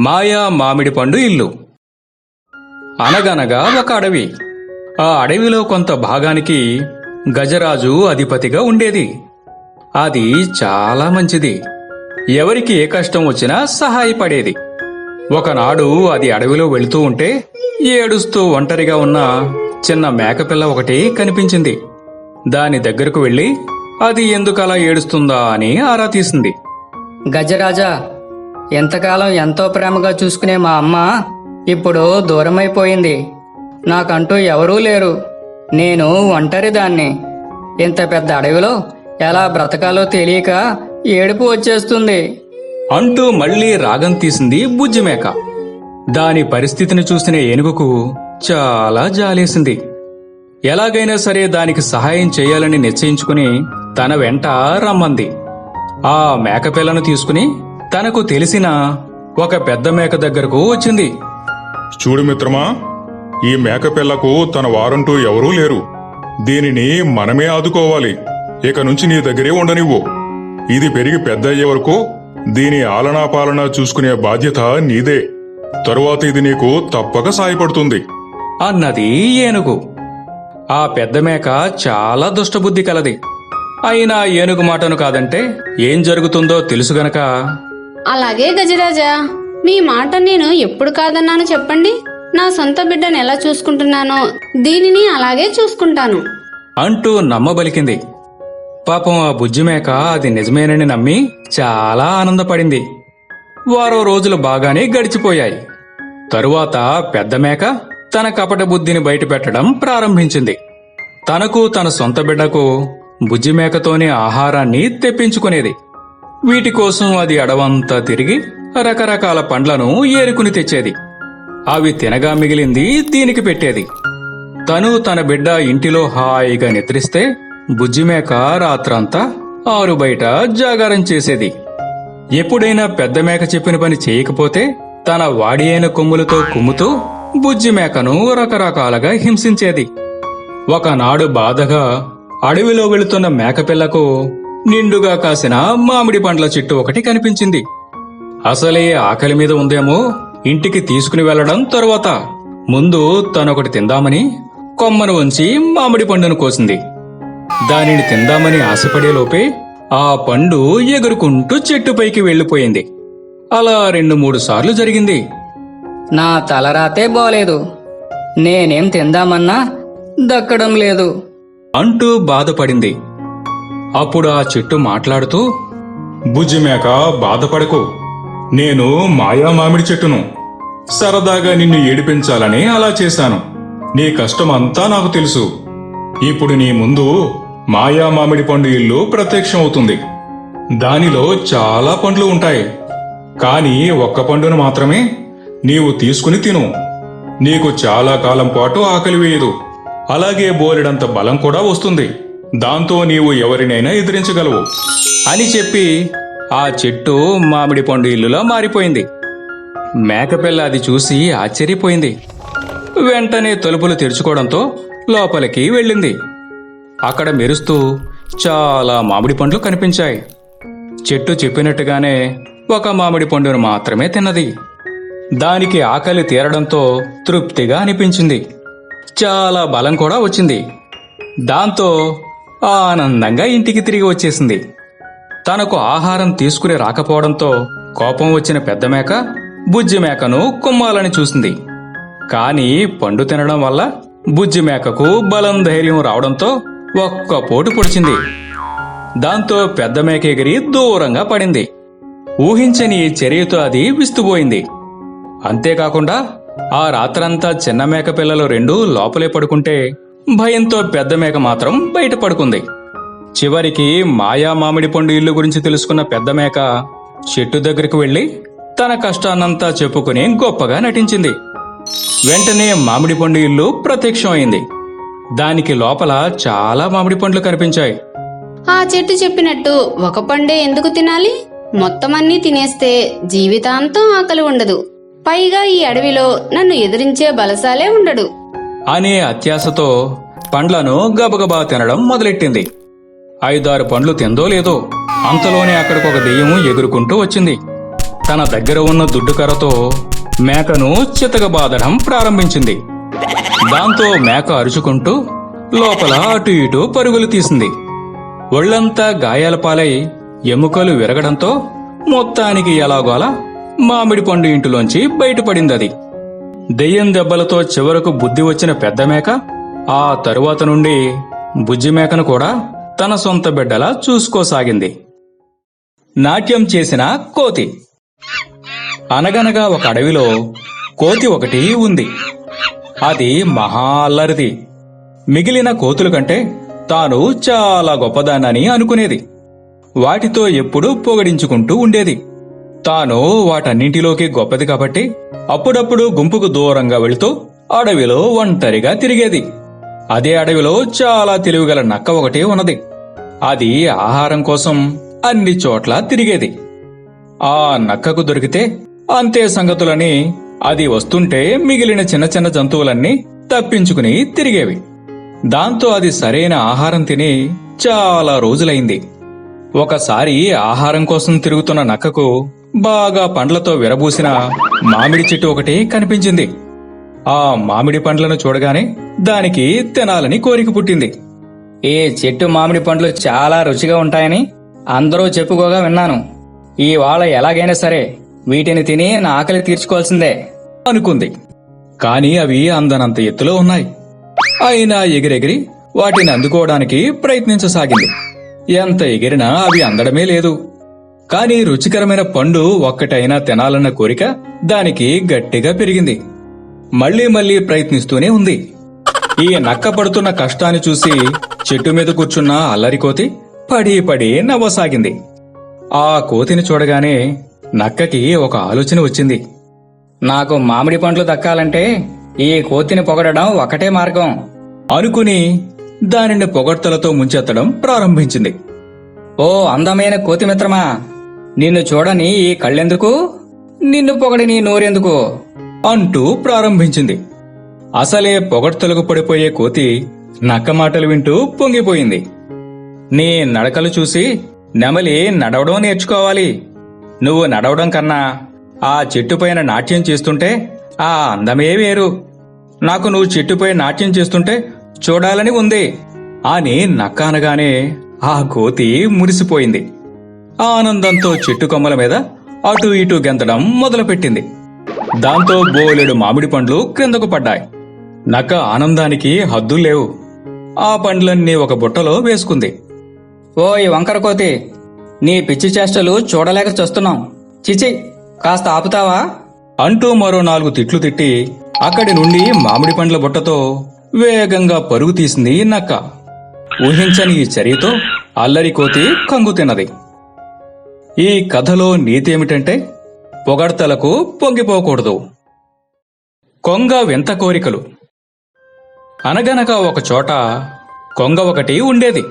మాయా మామిడి పండు ఇల్లు. అనగనగా ఒక అడవి. ఆ అడవిలో కొంత భాగానికి గజరాజు అధిపతిగా ఉండేది. అది చాలా మంచిది. ఎవరికి ఏ కష్టం వచ్చినా సహాయపడేది. ఒకనాడు అది అడవిలో వెళుతూ ఉంటే ఏడుస్తూ ఒంటరిగా ఉన్న చిన్న మేకపిల్ల ఒకటి కనిపించింది. దాని దగ్గరకు వెళ్ళి అది ఎందుకలా ఏడుస్తుందా? అని ఆరా తీసింది. గజరాజా ఎంతకాలం ఎంతో ప్రేమగా చూసుకునే మా అమ్మ ఇప్పుడు దూరమైపోయింది. నాకంటూ ఎవరూ లేరు. నేను ఒంటరి దాన్ని ఇంత పెద్ద అడవిలో ఎలా బ్రతకాలో తెలియక ఏడుపు వచ్చేస్తుంది. అంటూ మళ్ళీ రాగం తీసింది బుజ్జిమేక. దాని పరిస్థితిని చూసిన ఏనుగుకు చాలా జాలేసింది. ఎలాగైనా సరే దానికి సహాయం చేయాలని నిశ్చయించుకుని తన వెంట రమ్మంది. ఆ మేకపిల్లను తీసుకుని తనకు తెలిసిన ఒక పెద్ద మేక దగ్గరకు వచ్చింది. చూడు మిత్రమా ఈ మేకపిల్లకు తన వారంటూ ఎవరూ లేరు. దీనిని మనమే ఆదుకోవాలి. ఇక నుంచి నీ దగ్గరే ఉండనివ్వు. ఇది పెరిగి పెద్ద అయ్యే వరకు దీని ఆలనా పాలన చూసుకునే బాధ్యత నీదే. తరువాత ఇది నీకు తప్పక సాయపడుతుంది. అన్నది ఏనుగు. ఆ పెద్ద మేక చాలా దుష్టబుద్ధి కలది. అయినా ఏనుగు మాటను కాదంటే ఏం జరుగుతుందో తెలుసు గనక అలాగే గజరాజా మీ మాట నేను ఎప్పుడు కాదన్నాను చెప్పండి. నా సొంత బిడ్డను ఎలా చూసుకుంటున్నానో దీనిని అలాగే చూసుకుంటాను. అంటూ నమ్మబలికింది. పాపం ఆ బుజ్జిమేక అది నిజమేనని నమ్మి చాలా ఆనందపడింది. వారో రోజులు బాగానే గడిచిపోయాయి. తరువాత పెద్ద మేక తన కపట బుద్ధిని బయటపెట్టడం ప్రారంభించింది. తనకు తన సొంత బిడ్డకు బుజ్జిమేకతోనే ఆహారాన్ని తెప్పించుకునేది. వీటి కోసం అది అడవంతా తిరిగి రకరకాల పండ్లను ఏరుకుని తెచ్చేది. అవి తినగా మిగిలింది దీనికి పెట్టేది. తను తన బిడ్డ ఇంటిలో హాయిగా నిద్రిస్తే బుజ్జిమేక రాత్రంతా ఆరు బయట జాగారం చేసేది. ఎప్పుడైనా పెద్ద మేక చెప్పిన పని చేయకపోతే తన వాడి అయిన కొమ్ములతో కుమ్ముతూ బుజ్జిమేకను రకరకాలుగా హింసించేది. ఒకనాడు బాధగా అడవిలో వెళుతున్న మేకపిల్లకు నిండుగా కాసిన మామిడి పండ్ల చెట్టు ఒకటి కనిపించింది. అసలే ఆకలి మీద ఉందేమో ఇంటికి తీసుకుని వెళ్ళడం తరువాత ముందు తనొకటి తిందామని కొమ్మను ఉంచి మామిడి పండును కోసింది. దానిని తిందామని ఆశపడేలోపే ఆ పండు ఎగురుకుంటూ చెట్టుపైకి వెళ్ళిపోయింది అలా రెండు మూడు సార్లు జరిగింది. నా తలరాతే బాలేదు. నేనేం తిందామన్నా దక్కడం లేదు. అంటూ బాధపడింది. అప్పుడు ఆ చెట్టు మాట్లాడుతూ బుజ్జిమేక బాధపడకు. నేను మాయా మామిడి చెట్టును. సరదాగా నిన్ను ఏడిపించాలని అలా చేశాను. నీ కష్టమంతా నాకు తెలుసు. ఇప్పుడు నీ ముందు మాయా మామిడి పండు ఇల్లు ప్రత్యక్షం అవుతుంది దానిలో చాలా పండ్లు ఉంటాయి. కానీ ఒక్క పండును మాత్రమే నీవు తీసుకుని తిను. నీకు చాలా కాలం పాటు ఆకలి వేయదు. అలాగే బోలెడంత బలం కూడా వస్తుంది. దాంతో నీవు ఎవరినైనా ఎదిరించగలవు. అని చెప్పి ఆ చెట్టు మామిడి పండు ఇల్లులా మారిపోయింది. మేకపిల్ల అది చూసి ఆశ్చర్యపోయింది. వెంటనే తలుపులు తెరుచుకోవడంతో లోపలికి వెళ్ళింది. అక్కడ మెరుస్తూ చాలా మామిడి పండ్లు కనిపించాయి. చెట్టు చెప్పినట్టుగానే ఒక మామిడి పండును మాత్రమే తిన్నది. దానికి ఆకలి తీరడంతో తృప్తిగా అనిపించింది. చాలా బలం కూడా వచ్చింది. దాంతో ఆనందంగా ఇంటికి తిరిగి వచ్చేసింది. తనకు ఆహారం తీసుకుని రాకపోవడంతో కోపం వచ్చిన పెద్ద మేక బుజ్జి మేకను కుమ్మాలని చూసింది. కాని పండు తినడం వల్ల బుజ్జి మేకకు బలం ధైర్యం రావడంతో ఒక్క పోటు పొడిచింది. దాంతో పెద్ద మేక ఎగిరి దూరంగా పడింది. ఊహించని చర్యతో అది విస్తుపోయింది. అంతేకాకుండా ఆ రాత్రంతా చిన్న మేక పిల్లలు రెండూ లోపలే పడుకుంటే భయంతో పెద్ద మేక మాత్రం బయట పడుకుంది చివరికి మాయా మామిడి పండు ఇల్లు గురించి తెలుసుకున్న పెద్ద మేక చెట్టు దగ్గరికి వెళ్ళి తన కష్టాన్నంతా చెప్పుకుని గొప్పగా నటించింది. వెంటనే మామిడి పండు ఇల్లు ప్రత్యక్షమైంది. దానికి లోపల చాలా మామిడి పండ్లు కనిపించాయి. ఆ చెట్టు చెప్పినట్టు ఒక పండే ఎందుకు తినాలి? మొత్తం అన్నీ తినేస్తే జీవితాంతం ఆకలి ఉండదు. పైగా ఈ అడవిలో నన్ను ఎదిరించే బలసాలే ఉండడు. అనే అత్యాశతో పండ్లను గబగబా తినడం మొదలెట్టింది. ఐదారు పండ్లు తిందో లేదో అంతలోనే అక్కడికి ఒక దెయ్యము ఎగురుకుంటూ వచ్చింది. తన దగ్గర ఉన్న దుడ్డుకర్రతో మేకను చితకబాదడం ప్రారంభించింది. దాంతో మేక అరుచుకుంటూ లోపల అటు ఇటు పరుగులు తీసింది. ఒళ్ళంతా గాయాల పాలై ఎముకలు విరగడంతో మొత్తానికి ఎలాగోలా మామిడి పండు ఇంటిలోంచి బయటపడిందది దెయ్యం దెబ్బలతో చివరకు బుద్ధి వచ్చిన పెద్ద మేక ఆ తరువాత నుండి బుజ్జి మేకను కూడా తన సొంత బిడ్డలా చూసుకోసాగింది. నాట్యం చేసిన కోతి. అనగనగా ఒక అడవిలో కోతి ఒకటి ఉంది. అది మహా అల్లరిది. మిగిలిన కోతుల కంటే తాను చాలా గొప్పదానని అనుకునేది. వాటితో ఎప్పుడూ పొగడించుకుంటూ ఉండేది. తాను వాటన్నింటిలోకి గొప్పది కాబట్టి అప్పుడప్పుడు గుంపుకు దూరంగా వెళుతూ అడవిలో ఒంటరిగా తిరిగేది. అదే అడవిలో చాలా తెలివిగల నక్క ఒకటి ఉన్నది. అది ఆహారం కోసం అన్ని చోట్ల తిరిగేది. ఆ నక్కకు దొరికితే అంతే సంగతులని అది వస్తుంటే మిగిలిన చిన్న చిన్న జంతువులన్నీ తప్పించుకుని తిరిగేవి. దాంతో అది సరైన ఆహారం తిని చాలా రోజులైంది. ఒకసారి ఆహారం కోసం తిరుగుతున్న నక్కకు బాగా పండ్లతో విరబూసిన మామిడి చెట్టు ఒకటి కనిపించింది. ఆ మామిడి పండ్లను చూడగానే దానికి తినాలని కోరిక పుట్టింది. ఈ చెట్టు మామిడి పండ్లు చాలా రుచిగా ఉంటాయని అందరూ చెప్పుకోగా విన్నాను. ఈ వాళ్ళ ఎలాగైనా సరే వీటిని తిని నా ఆకలి తీర్చుకోవాల్సిందే. అనుకుంది. కాని అవి అందనంత ఎత్తులో ఉన్నాయి. అయినా ఎగిరెగిరి వాటిని అందుకోవడానికి ప్రయత్నించసాగింది. ఎంత ఎగిరినా అవి అందడమే లేదు. కాని రుచికరమైన పండు ఒక్కటైనా తినాలన్న కోరిక దానికి గట్టిగా పెరిగింది. మళ్ళీ మళ్ళీ ప్రయత్నిస్తూనే ఉంది. ఈ నక్క పడుతున్న కష్టాన్ని చూసి చెట్టు మీద కూర్చున్న అల్లరి కోతి పడి పడి నవ్వసాగింది. ఆ కోతిని చూడగానే నక్కకి ఒక ఆలోచన వచ్చింది. నాకు మామిడి పండ్లు దక్కాలంటే ఈ కోతిని పొగడడం ఒకటే మార్గం అనుకుని దానిని పొగడ్తలతో ముంచెత్తడం ప్రారంభించింది. ఓ అందమైన కోతి మిత్రమా నిన్ను చూడని ఈ కళ్ళెందుకు? నిన్ను పొగడని నోరెందుకు? అంటూ ప్రారంభించింది. అసలే పొగడ్తలకు పడిపోయే కోతి నక్క మాటలు వింటూ పొంగిపోయింది. నీ నడకలు చూసి నెమలి నడవడం నేర్చుకోవాలి. నువ్వు నడవడం కన్నా ఆ చెట్టుపైన నాట్యం చేస్తుంటే ఆ అందమే వేరు. నాకు నువ్వు చెట్టుపై నాట్యం చేస్తుంటే చూడాలని ఉంది. అని నక్క అనగానే ఆ కోతి మురిసిపోయింది. ఆనందంతో చెట్టు కొమ్మల మీద అటు ఇటు గెంతడం మొదలుపెట్టింది. దాంతో బోలెడు మామిడి పండ్లు క్రిందకు పడ్డాయి. నక్క ఆనందానికి హద్దులు లేవు. ఆ పండ్లన్నీ ఒక బుట్టలో వేసుకుంది. ఓయ్ వంకర కోతి నీ పిచ్చి చేష్టలు చూడలేక చస్తున్నాం. చిచి కాస్త ఆపుతావా? అంటూ మరో నాలుగు తిట్లు తిట్టి అక్కడి నుండి మామిడి పండ్ల బుట్టతో వేగంగా పరుగు తీసింది నక్క. ఊహించని ఈ చర్యతో అల్లరి కోతి కంగు తిన్నది. ఈ కథలో నీతి ఏమిటంటే పొగడ్తలకు పొంగిపోకూడదు. కొంగ వింత కోరికలు. అనగనక ఒక చోట కొంగ ఒకటి ఉండేది.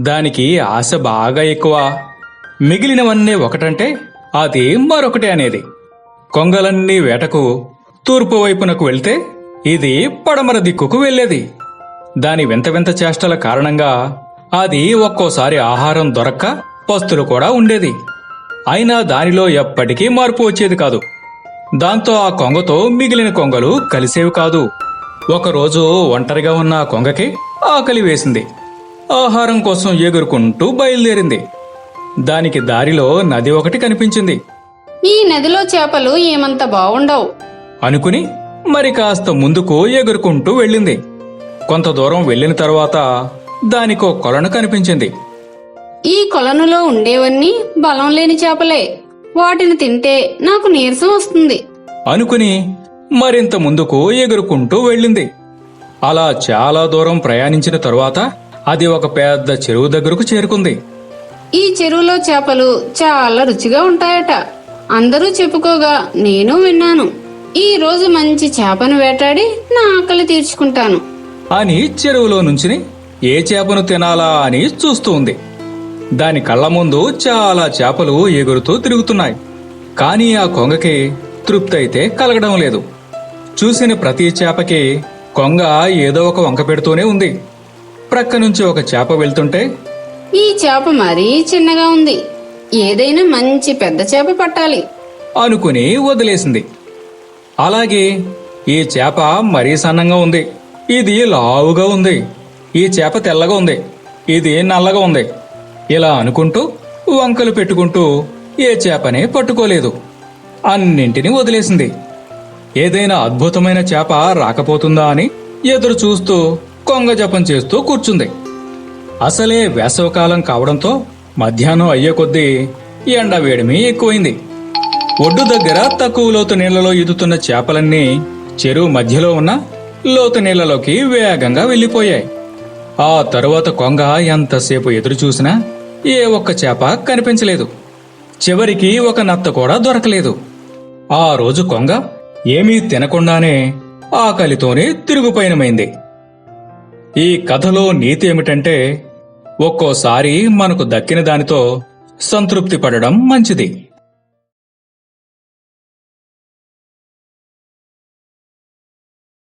దానికి ఆశ బాగా ఎక్కువ. మిగిలినవన్నీ ఒకటంటే అది మరొకటి అనేది. కొంగలన్నీ వేటకు తూర్పు వైపునకు వెళ్తే ఇది పడమర దిక్కుకు వెళ్ళేది. దాని వింత వింత చేష్టల కారణంగా అది ఒక్కోసారి ఆహారం దొరక్క పస్తులు కూడా ఉండేది. అయినా దానిలో ఎప్పటికీ మార్పు వచ్చేది కాదు. దాంతో ఆ కొంగతో మిగిలిన కొంగలు కలిసేవి కాదు. ఒకరోజు ఒంటరిగా ఉన్న ఆ కొంగకి ఆకలి వేసింది. ఆహారం కోసం ఎగురుకుంటూ బయలుదేరింది. దానికి దారిలో నది ఒకటి కనిపించింది. ఈ నదిలో చేపలు ఏమంత బావుండవు? అనుకుని మరి కాస్త ముందుకు ఎగురుకుంటూ వెళ్ళింది. కొంత దూరం వెళ్ళిన తర్వాత దానికో కొలను కనిపించింది. కొలనులో ఉండేవన్నీ బలం లేని చేపలే. వాటిని తింటే నాకు నీరసం వస్తుంది. అనుకుని మరింత ముందుకు ఎగురుకుంటూ వెళ్ళింది. అలా చాలా దూరం ప్రయాణించిన తరువాత అది ఒక పెద్ద చెరువు దగ్గరకు చేరుకుంది. ఈ చెరువులో చేపలు చాలా రుచిగా ఉంటాయట. అందరూ చెప్పుకోగా నేను విన్నాను. ఈ రోజు మంచి చేపను వేటాడి నా ఆకలి తీర్చుకుంటాను. అని చెరువులో నుంచుని ఏ చేపను తినాలా అని చూస్తూ ఉంది. దాని కళ్ళ ముందు చాలా చేపలు ఎగురుతూ తిరుగుతున్నాయి. కానీ ఆ కొంగకి తృప్తి అయితే కలగడం లేదు. చూసిన ప్రతి చేపకి కొంగ ఏదో ఒక వంక పెడుతూనే ఉంది. ప్రక్క నుంచి ఒక చేప వెళ్తుంటే ఈ చేప మరీ చిన్నగా ఉంది. ఏదైనా మంచి పెద్ద చేప పట్టాలి. అనుకుని వదిలేసింది. అలాగే ఈ చేప మరీ సన్నంగా ఉంది. ఇది లావుగా ఉంది. ఈ చేప తెల్లగా ఉంది. ఇది నల్లగా ఉంది. ఇలా అనుకుంటూ వంకలు పెట్టుకుంటూ ఏ చేపని పట్టుకోలేదు. అన్నింటినీ వదిలేసింది. ఏదైనా అద్భుతమైన చేప రాకపోతుందా అని ఎదురు చూస్తూ కొంగ జపం చేస్తూ కూర్చుంది. అసలే వేసవకాలం కావడంతో మధ్యాహ్నం అయ్యే కొద్దీ ఎండ వేడిమి ఎక్కువైంది. ఒడ్డు దగ్గర తక్కువ లోతు నీళ్ళలో ఈదుతున్న చేపలన్నీ చెరువు మధ్యలో ఉన్న లోతు నీళ్ళలోకి వేగంగా వెళ్ళిపోయాయి. ఆ తరువాత కొంగ ఎంతసేపు ఎదురు చూసినా ఏ ఒక్క చేప కనిపించలేదు. చివరికి ఒక నత్త కూడా దొరకలేదు. ఆ రోజు కొంగ ఏమీ తినకుండానే ఆకలితోనే తిరుగుపయనమైంది. ఈ కథలో నీతి ఏమిటంటే ఒక్కోసారి మనకు దక్కిన దానితో సంతృప్తి పడడం మంచిది.